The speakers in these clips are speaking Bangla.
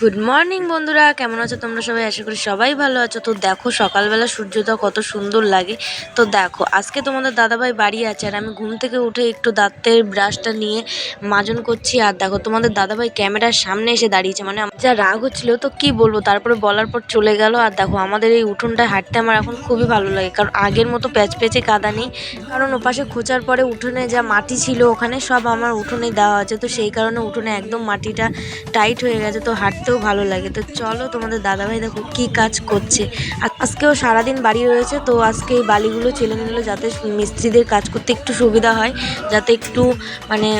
গুড মর্নিং বন্ধুরা। কেমন আছো তোমরা সবাই? আশা করি সবাই ভালো আছো। তো দেখো, সকালবেলা সূর্যটা কত সুন্দর লাগে। তো দেখো, আজকে তোমাদের দাদাভাই বাড়ি আছে আর আমি ঘুম থেকে উঠে একটু দাঁতের ব্রাশটা নিয়ে মাজন করছি। আর দেখো, তোমাদের দাদাভাই ক্যামেরার সামনে এসে দাঁড়িয়েছে। মানে যা রাগ হচ্ছিল, তো কি বলব? তারপরে বলার পর চলে গেল। আর দেখো, আমাদের এই উঠোনটায় হাঁটতে আমার এখন খুবই ভালো লাগে। কারণ আগের মতো প্যাচ প্যাচে কাদা নেই। কারণ ওপাশে খোঁচার পরে উঠোনে যা মাটি ছিল, ওখানে সব আমার উঠোনে দেওয়া আছে। তো সেই কারণে উঠোনে একদম মাটিটা টাইট হয়ে গেছে। তো হাঁটতেও ভালো লাগে। তো চলো তোমাদের দাদাভাই দেখো কি কাজ করছে। আজকেও সারাদিন বাড়ি রয়েছে, তো আজকে এই বালিগুলো ছেলেমেয়েগুলো যাতে মিস্ত্রিদের কাজ করতে একটু সুবিধা হয়, যাতে একটু মানে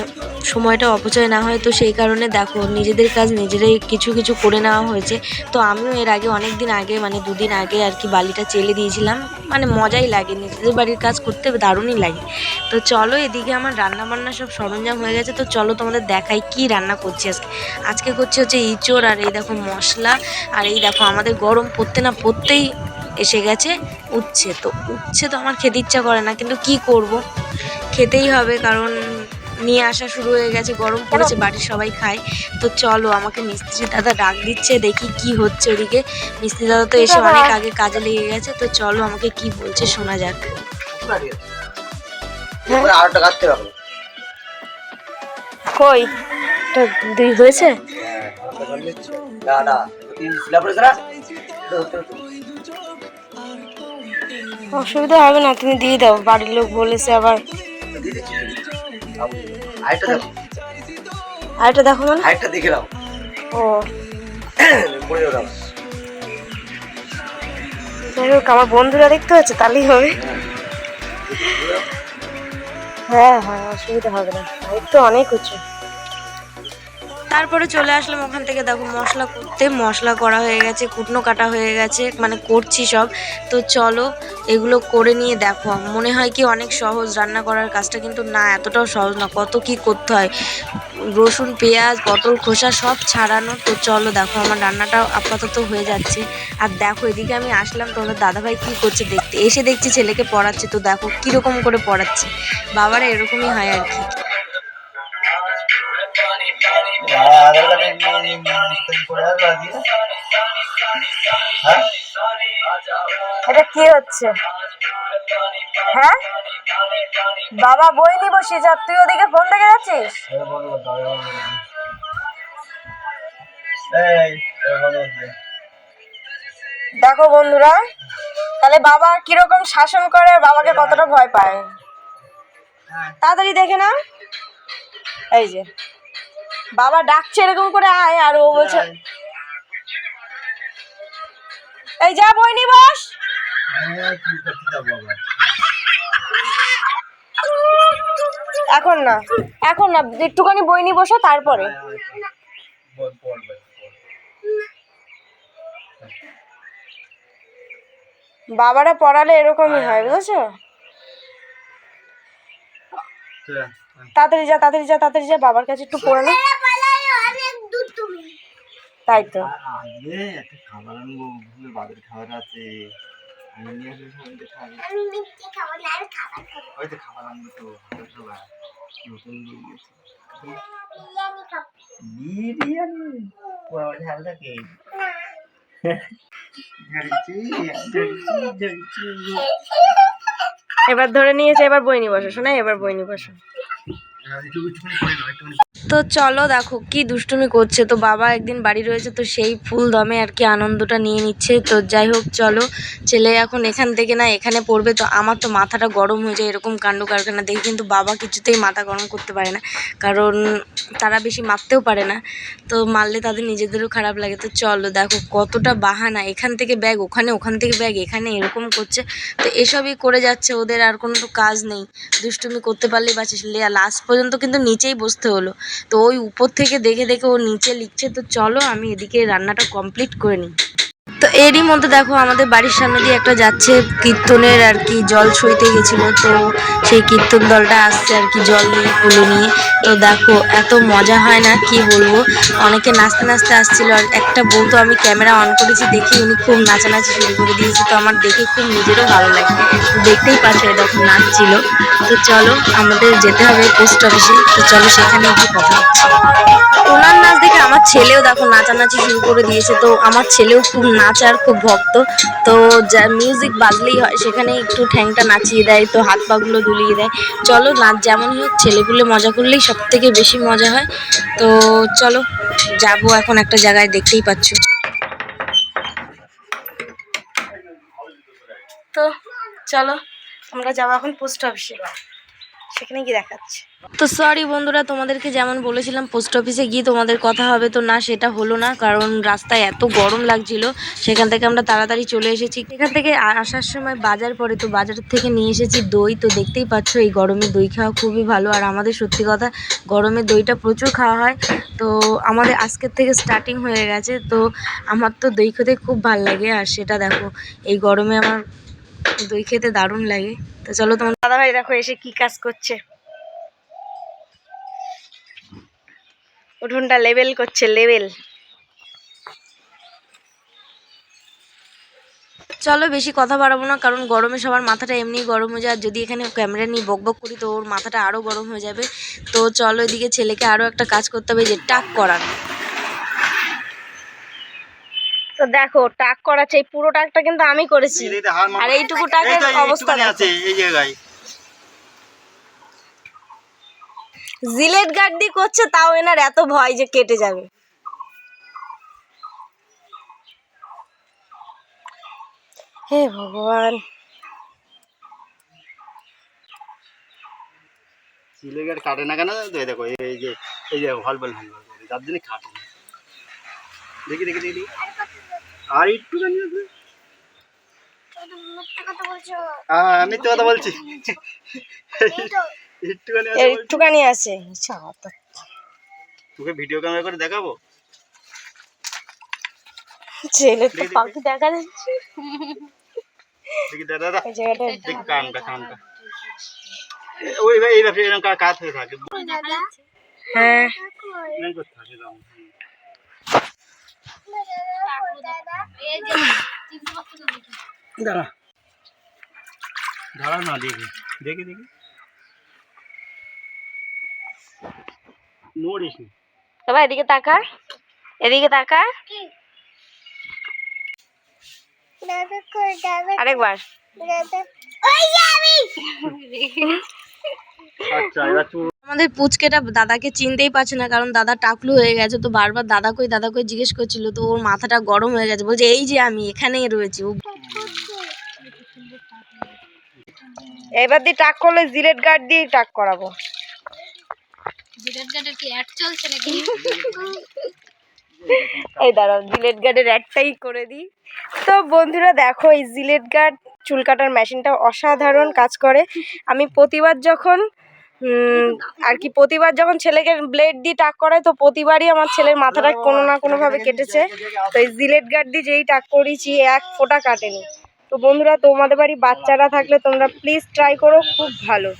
সময়টা অপচয় না হয়, তো সেই কারণে দেখো নিজেদের কাজ নিজেরাই কিছু কিছু করে নেওয়া হয়েছে। তো আমিও এর আগে অনেক দিন আগে মানে দুদিন আগে আর কি বালিটা চেলে দিয়েছিলাম। মানে মজাই লাগে, নিজেদের বাড়ির কাজ করতে দারুণই লাগে। তো চলো এদিকে আমার রান্না বান্না সব সরঞ্জাম হয়ে গেছে, তো চলো তোমাদের দেখাই কি রান্না করছি আজকে। আজকে করছি হচ্ছে ইঁচড় আর এই দেখো মশলা, আর এই দেখো আমাদের গরম পড়তে না পড়তেই এসে গেছে উচ্ছে। তো উচ্ছে তো আমার খেতে ইচ্ছা করে না, কিন্তু কি করব? খেতেই হবে কারণ নিয়ে আসা শুরু হয়ে গেছে গরম পড়েছে বাড়ির সবাই খায়। তো চলো আমাকে মিস্ত্রি দাদা ডাক দিচ্ছে দেখি কি হচ্ছে ওদিকে। মিস্ত্রি দাদা তো এসে অনেক আগে কাজে লেগে গেছে তো চলো আমাকে কি বলছে শোনা যাক। হবে কই? দুই হয়েছে। অসুবিধা হবে না তুমি দিয়ে দাও বাড়ির লোক বলেছে আবার। দিয়ে দিচ্ছি। আরেকটা দেখো। আরেকটা দেখো মানে? আরেকটা দেখে নাও। ও। পড়ে হোক আমার বন্ধুরা দেখতে হচ্ছে তাহলেই হবে। হ্যাঁ হ্যাঁ অসুবিধা হবে না। একটু অনেক উঁচু তারপরে চলে আসলাম ওখান থেকে। দেখো মশলা করতে মশলা করা হয়ে গেছে, কুটনো কাটা হয়ে গেছে মানে করছি সব। তো চলো, এগুলো করে নিয়ে দেখো। মনে হয় কি অনেক সহজ, রান্না করার কাজটা কিন্তু না, এতটাও সহজ না। কত কি করতে হয়? রসুন, পেঁয়াজ, পটল, খোসা সব ছাড়ানো। তো চলো দেখো, আমার রান্নাটা আপাতত হয়ে যাচ্ছে। আর দেখো, এদিকে আমি আসলাম, তোমাদের দাদাভাই কি করছে দেখতে। এসে দেখছি ছেলেকে পড়াচ্ছে। তো দেখো, কীরকম করে পড়াচ্ছে। বাবারা এরকমই হয় আর কি। এটা কি হচ্ছে? হ্যাঁ? বাবা বই নি বসি যা তুই ওদিকে ফোন দেখে যাচ্ছিস। দেখো বন্ধুরা, তাহলে বাবা কীরকম শাসন করে আর বাবাকে কতটা ভয় পায়? তাড়াতাড়ি দেখে না এই যে। বাবা ডাকছে এরকম করে আয় আর ও বলছে এই যা বই নি বস হ্যাঁ? এখন না এখন না একটুখানি বই নি বসো তারপরে। বাবারা পড়ালে এরকমই হয় বুঝেছ তাড়াতাড়ি যা তাড়াতাড়ি যা তাড়াতাড়ি যা বাবার কাছে একটু পড়ে নে তাই তো। নিয়ে এবার ধরে নিয়েছে এবার বই নি বসো শোনা এবার বই নি বসো। তো চলো দেখো, কি দুষ্টুমি করছে। তো বাবা একদিন বাড়ি রয়েছে, তো সেই ফুল দমে আর কি আনন্দটা নিয়ে নিচ্ছে। তো যাই হোক, চলো। ছেলে এখন এখান থেকে না, এখানে পড়বে। তো আমার তো মাথাটা গরম হয়ে যায় এরকম কাণ্ড কারখানা দেখে, কিন্তু বাবা কিছুতেই মাথা গরম করতে পারে না। কারণ তারা বেশি মারতেও পারে না। তো মারলে তাদের নিজেদেরও খারাপ লাগে। তো চলো দেখো কতটা বাহানা। এখান থেকে ব্যাগ, ওখানে, ওখান থেকে ব্যাগ, এখানে এরকম করছে। তো এসবই করে যাচ্ছে। ওদের আর কোনো কাজ নেই। দুষ্টুমি করতে পারলেই বাঁচে লাস্ট পর্যন্ত কিন্তু নিচেই বসতে হলো। তো ওই উপর থেকে দেখে দেখে ও নিচে লিখছে। তো চলো আমি এদিকে রান্নাটা কমপ্লিট করে নিই। তো এরই মধ্যে দেখো আমাদের বাড়ির সামনে দিয়ে একটা যাচ্ছে কীর্তনের আর কি জল ছইতে গেছিল, তো সেই কীর্তন দলটা আসছে আর কি জল নিয়ে, কুলো নিয়ে। তো দেখো, এত মজা হয় না, কি বলব? অনেকে নাচতে নাচতে আসছিল আর একটা বউ তো আমি ক্যামেরা অন করেছি দেখি উনি খুব নাচানাচি শুরু করে দিয়েছে, তো আমার দেখে খুব নিজেরও ভালো লাগে। দেখতেই পাচ্ছে দেখো নাচছিল। তো চলো, আমাদের যেতে হবে পোস্ট অফিসে, তো চলো সেখানে গিয়ে কথা হচ্ছে। ওনার নাচ দেখে আমার ছেলেও দেখো নাচানাচি শুরু করে দিয়েছে, তো আমার ছেলেও খুব নাচার খুব ভক্ত। তো যা মিউজিক বাজলেই হয়, সেখানে একটু ঠ্যাংটা নাচিয়ে দেয়, তো হাত পাগুলো দুলিয়ে দেয়। চলো নাচ যেমনই হোক, ছেলেগুলো মজা করলেই সব থেকে বেশি মজা হয়। তো চলো, যাব এখন একটা জায়গায়, দেখতেই পাচ্ছ। তো চলো, আমরা যাব এখন পোস্ট অফিসে। সেখানে গিয়ে দেখাচ্ছি। তো সরি বন্ধুরা, তোমাদেরকে যেমন বলেছিলাম পোস্ট অফিসে গিয়ে তোমাদের কথা হবে, তো না, সেটা হলো না, কারণ রাস্তায় এত গরম লাগছিল, সেখান থেকে আমরা তাড়াতাড়ি চলে এসেছি। এখান থেকে আসার সময় বাজার পরে, তো বাজার থেকে নিয়ে এসেছি দই, তো দেখতেই পাচ্ছ এই গরমে দই খাওয়া খুবই ভালো, আর আমাদের সত্যি কথা, গরমে দইটা প্রচুর খাওয়া হয়, তো আমাদের আজকের থেকে স্টার্টিং হয়ে গেছে, তো আমার তো দই খেতে খুব ভালো লাগে, আর সেটা দেখো, এই গরমে আমার দই খেতে দারুণ লাগে। তো চলো তোমার দাদা ভাই দেখো এসে কি কাজ করছে। উঠোনটা লেভেল করছে লেভেল চলো বেশি কথা বাড়াবো না, কারণ গরমে সবার মাথাটা এমনি গরম হয়ে যায়। যদি এখানে ক্যামেরা নিয়ে বক বক করি, তো ওর মাথাটা আরও গরম হয়ে যাবে। তো চলো এদিকে ছেলেকে আরও একটা কাজ করতে হবে, যে টাক করানো। তো দেখো টাক করাচ্ছে এই পুরো টাকটা কিন্তু আমি করেছি। আর এইটুকু টাকের অবস্থা আছে এই জায়গায়। জিলেট গার্ড করছে তাও এনার এত ভয় যে কেটে যাবে। হে ভগবান। চিলে গেট কাটে না কেন? দেখো এই এই যে এই যে হলবল হলবল যার জন্য কাটে না। দেখি দেখি দেখি। আর একটু জানি আছে কথা হ্যাঁ বলছি। একটুখানি একটুখানি আছে। আচ্ছা, তোকে ভিডিও ক্যামেরা করে দেখাবো? ছেলে তো পাখি দেখা যাচ্ছে দেখি দাদা দাদা। দেখ কানটা কানটা। ওই ভাই এই ব্যবসা এরকম হয়ে থাকে। হ্যাঁ। থাকে দাঁড়া। দাঁড়া না দেখি। দেখি দেখি। নড়িস না। বাবা এদিকে তাকা। এদিকে তাকা। আরেকবার। আচ্ছা এবার আমাদের পুচকেটা দাদাকে চিনতেই পারছে না কারণ দাদা টাকলু হয়ে গেছে। তো বারবার দাদা কই দাদা কই জিজ্ঞেস করছিল তো ওর মাথাটা গরম হয়ে গেছে। বলছে এই যে আমি এখানেই রয়েছি। ও এবার দিয়ে টাক করলে জিলেট গার্ড দিয়ে টাক করাবো। এই দাঁড়াও জিলেট গার্ডের একটাই করে দিই। তো বন্ধুরা দেখো এই জিলেট গার্ড চুল কাটার মেশিনটা অসাধারণ কাজ করে। আমি প্রতিবার যখন আর কি প্রতিবার যখন ছেলেকে ব্লেড দিয়ে টাক করাই তো প্রতিবারই আমার ছেলের মাথাটা কোনো না কোনোভাবে কেটেছে। তো এই জিলেট গার্ড দিয়ে যেই টাক করেছি, এক ফোঁটা কাটেনি। তো বন্ধুরা, তোমাদের বাড়ি বাচ্চারা থাকলে তোমরা প্লিজ ট্রাই করো, খুব ভালো।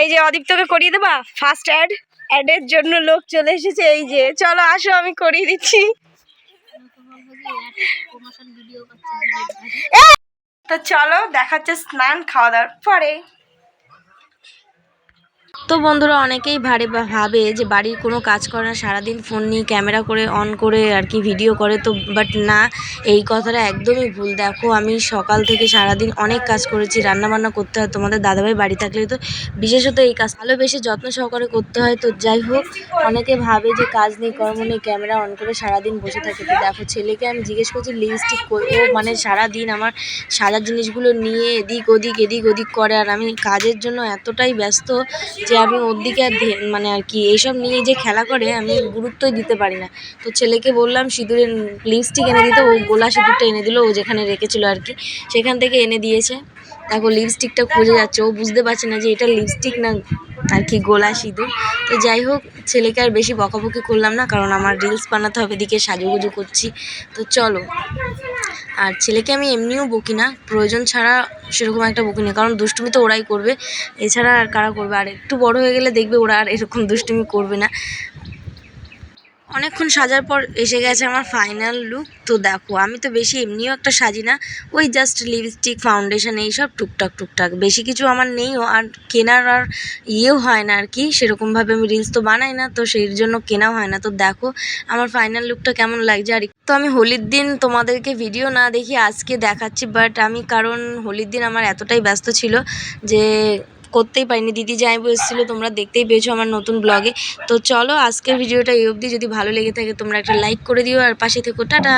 এই যে অদীপ্তকে করিয়ে দেবা? ফার্স্ট অ্যাড অ্যাডের জন্য লোক চলে এসেছে। এই যে, চলো আসো, আমি করিয়ে দিচ্ছি! তো চলো, দেখাচ্ছে স্নান, খাওয়া দাওয়ার পরে। তো বন্ধুরা অনেকেই ভারে ভাবে যে বাড়ির কোনো কাজ করে না সারাদিন ফোন নিয়ে ক্যামেরা করে অন করে আর কি ভিডিও করে, তো বাট না, এই কথাটা একদমই ভুল। দেখো, আমি সকাল থেকে সারাদিন অনেক কাজ করেছি রান্না বান্না করতে হয়, তোমাদের দাদাভাই বাড়ি থাকলে তো বিশেষত এই কাজ ভালোবেসে যত্ন সহকারে করতে হয়। তো যাই হোক, অনেকে ভাবে যে কাজ নেই, কর্ম নেই, ক্যামেরা অন করে সারাদিন বসে থাকে। তো দেখো, ছেলেকে আমি জিজ্ঞেস করছি লিপস্টিক করব মানে সারাদিন আমার সাজার জিনিসগুলো নিয়ে এদিক ওদিক এদিক ওদিক করে। আর আমি কাজের জন্য এতটাই ব্যস্ত যে আমি ওর দিকে আর মানে আর কি এইসব নিয়ে যে খেলা করে, আমি গুরুত্বই দিতে পারি না। তো ছেলেকে বললাম, সিঁদুরের লিপস্টিক এনে দিতে। ও গোলা সিঁদুরটা এনে দিল, ও যেখানে রেখেছিল আর কি, সেখান থেকে এনে দিয়েছে। দেখো, লিপস্টিকটা খুঁজে যাচ্ছে। ও বুঝতে পারছে না যে এটা লিপস্টিক না আর কি গোলা সিঁদুর। তো যাই হোক, ছেলেকে আর বেশি বকাবকি করলাম না, কারণ আমার রিলস বানাতে হবে, এদিকে সাজুগুজু করছি। তো চলো। আর ছেলেকে আমি এমনিও বকি না। প্রয়োজন ছাড়া সেরকম একটা বকি না, কারণ দুষ্টুমি তো ওরাই করবে। এছাড়া আর কারা করবে? আর একটু বড় হয়ে গেলে দেখবে ওরা আর এরকম দুষ্টুমি করবে না। অনেকক্ষণ সাজার পর এসে গেছে আমার ফাইনাল লুক তো দেখো, আমি তো বেশি এমনিও একটা সাজি না, ওই জাস্ট লিপস্টিক ফাউন্ডেশন এইসব টুকটাক টুকটাক। বেশি কিছু আমার নেইও আর কেনার আর ইয়েও হয় না আর কি। সেরকমভাবে আমি রিলস তো বানাই না, তো সেই জন্য কেনাও হয় না। তো দেখো, আমার ফাইনাল লুকটা কেমন লাগছে? আর তো আমি হোলির দিন তোমাদেরকে ভিডিও না দেখি আজকে দেখাচ্ছি বাট আমি কারণ হোলির দিন আমার এতটাই ব্যস্ত ছিল যে করতেই পারিনি। দিদি যাই বসেছিলো তোমরা দেখতেই পেয়েছ আমার নতুন ব্লগে তো চলো আজকের ভিডিওটা এই অবধি। যদি ভালো লেগে থাকে, তোমরা একটা লাইক করে দিও। আর পাশে থেকো। টাটা!